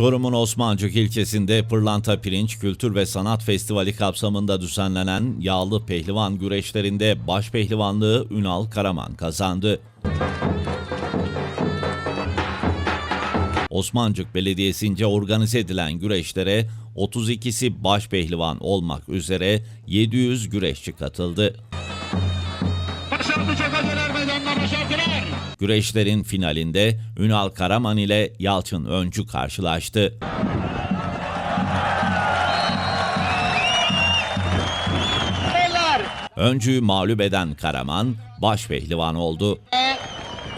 Çorum'un Osmancık ilçesinde Pırlanta Pirinç Kültür ve Sanat Festivali kapsamında düzenlenen yağlı pehlivan güreşlerinde baş pehlivanlığı Ünal Karaman kazandı. Osmancık Belediyesi'nce organize edilen güreşlere 32'si baş pehlivan olmak üzere 700 güreşçi katıldı. Başarılı cepheceler meydanına başardılar. Güreşlerin finalinde Ünal Karaman ile Yalçın Öncü karşılaştı. Eller. Öncü'yü mağlup eden Karaman baş pehlivan oldu.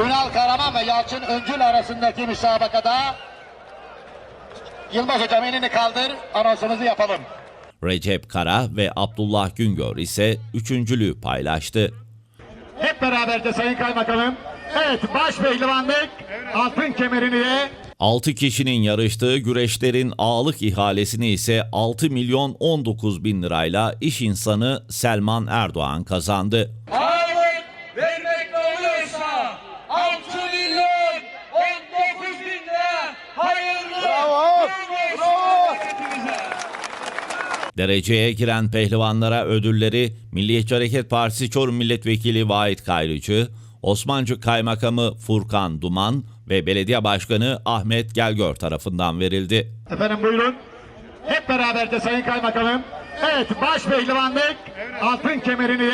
Ünal Karaman ve Yalçın Öncül arasındaki müsabakada Yılmaz Hocam elini kaldır, anonsumuzu yapalım. Recep Kara ve Abdullah Güngör ise üçüncülüğü paylaştı. Hep beraber de Sayın Kaymakamım. Evet, baş pehlivanlık. Altın kemerini 6 kişinin yarıştığı güreşlerin ağlık ihalesini ise 6 milyon 19 bin lirayla iş insanı Selman Erdoğan kazandı. Ağırlık vermek oluyorsa 6 milyon 19 bin lira hayırlı Bravo, bravo. Dereceye giren pehlivanlara ödülleri Milliyetçi Hareket Partisi Çorum Milletvekili Vahit Kayrıcı, Osmancık Kaymakamı Furkan Duman ve Belediye Başkanı Ahmet Gelgör tarafından verildi. Efendim buyurun. Hep beraber de Sayın Kaymakamım. Evet, baş pehlivanlık altın kemerini